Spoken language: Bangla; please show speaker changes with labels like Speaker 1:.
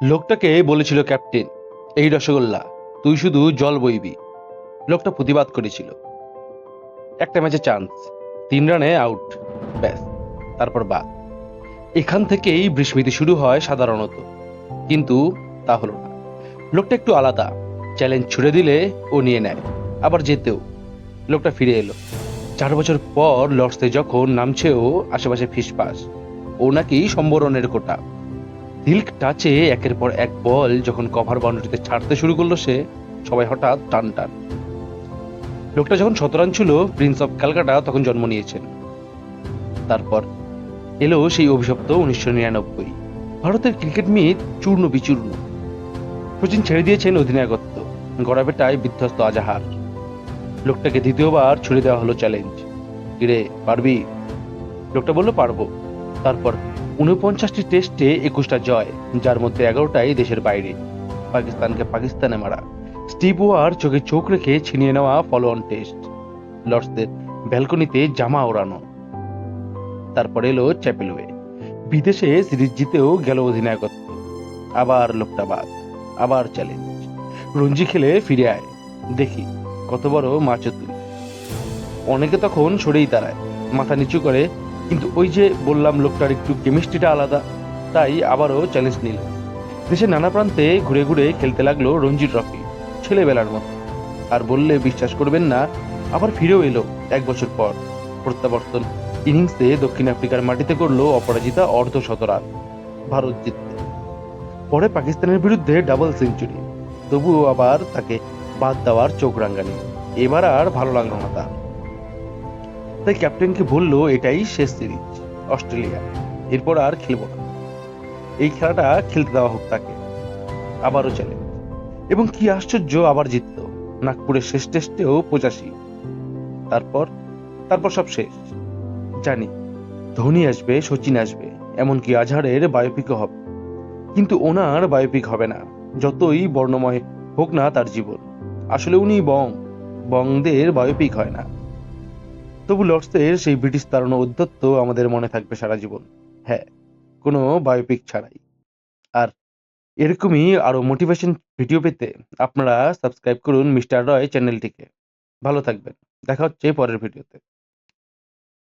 Speaker 1: লোকটাকে বলেছিল, ক্যাপ্টেন, এই রসগোল্লা, তুই শুধু জল বইবি। লোকটা প্রতিবাদ করেছিল। একটা ম্যাচে চান্স, তিন রানে আউট, ব্যাস, তারপর বাদ। এখান থেকেই বিস্মৃতি শুরু হয় সাধারণত, কিন্তু তা হলো না। লোকটা একটু আলাদা, চ্যালেঞ্জ ছুড়ে দিলে ও নিয়ে নেয়, আবার যেতেও। লোকটা ফিরে এলো। চার বছর পর লর্ডসে যখন নামছেও আশেপাশে ফিসফাস ও নাকি সম্বরণের কোটা। সিল্ক টাচে একের পর এক বল যখন কভার বাউন্ডারিতে ছাড়তে শুরু করল সে, সবাই হঠাৎ টান টান। লোকটা যখন শতরান ছিল, প্রিন্স অফ ক্যালকাটা তখন জন্ম নিয়েছেন। তারপর এলো সেই অভিশপ্ত উনিশশো নিরানব্বই। ভারতের ক্রিকেট মিট চূর্ণ বিচূর্ণ। সচিন ছেড়ে দিয়েছেন অধিনায়কত্ব। গড়াবেটায় বিধ্বস্ত আজাহার। লোকটাকে দ্বিতীয়বার ছুড়ে দেওয়া হলো চ্যালেঞ্জ। কিরে, পারবি? লোকটা বলল, পারব। তারপর উনপঞ্চাশটি টেস্টে একুশটা জয়, যার মধ্যে এগারোটাই দেশের বাইরে। পাকিস্তানকে পাকিস্তানে মারা। স্টিভ ওয়ার চোখে চোখ রেখে ছিনিয়ে নেওয়া ফলো অন টেস্ট। লর্ডসদের ব্যালকনিতে জামা ওড়ানো। তারপর এলো চ্যাপেলওয়ে। বিদেশে সিরিজ জিতেও গেল অধিনায়কত্ব। আবার লোকটা বাদ, আবার চ্যালেঞ্জ। রঞ্জি খেলে ফিরে আয়। দেখি, কত বড় মাছও তুই। অনেকে তখন সরেই দাঁড়ায়, মাথা নিচু করে কিন্তু ওই যে বললাম লোকটার একটু কেমিস্ট্রিটা আলাদা, তাই আবারও চ্যালেঞ্জ নিল। দেশের নানা প্রান্তে ঘুরে ঘুরে খেলতে লাগল রঞ্জি ট্রফি ছেলেবেলার মতো। আর বললে বিশ্বাস করবেন না, আবার ফিরেও এলো এক বছর পর। প্রত্যাবর্তন ইনিংসে দক্ষিণ আফ্রিকার মাটিতে করল অপরাজিতা অর্ধ শতরান ভারত জিততে। পরে পাকিস্তানের বিরুদ্ধে ডাবল সেঞ্চুরি তবুও আবার তাকে বাদ দেওয়ার চোখ রাঙ্গানি এবার আর ভালো লাগল না তার। তাই ক্যাপ্টেনকে বলল, এটাই শেষ সিরিজ, অস্ট্রেলিয়া। এরপর আর খেলব না। এই খেলাটা খেলতে দেওয়া হোক তাকে। আবারও চ্যালেঞ্জ এবং কি আশ্চর্য, আবার জিতলো। নাগপুরের শেষ টেস্টেও পঁচাশি। তারপর তারপর সব শেষ। জানি, ধোনি আসবে, সচিন আসবে, এমনকি আজহারের বায়োপিকও হবে। কিন্তু ওনার বায়োপিক হবে না। যতই বর্ণময় হোক না তার জীবন। আসলে উনি বং। বংদের বায়োপিক হয় না। তবু লর্ডসের সেই ব্রিটিশ তাড়ানো অধ্যত্ত আমাদের মনে থাকবে সারা জীবন। হ্যাঁ কোনো বায়োপিক ছাড়াই। আর এরকমই আরও মোটিভেশন ভিডিও পেতে আপনারা সাবস্ক্রাইব করুন মিস্টার রয় চ্যানেলটিকে। ভালো থাকবেন। দেখা হচ্ছে পরের ভিডিওতে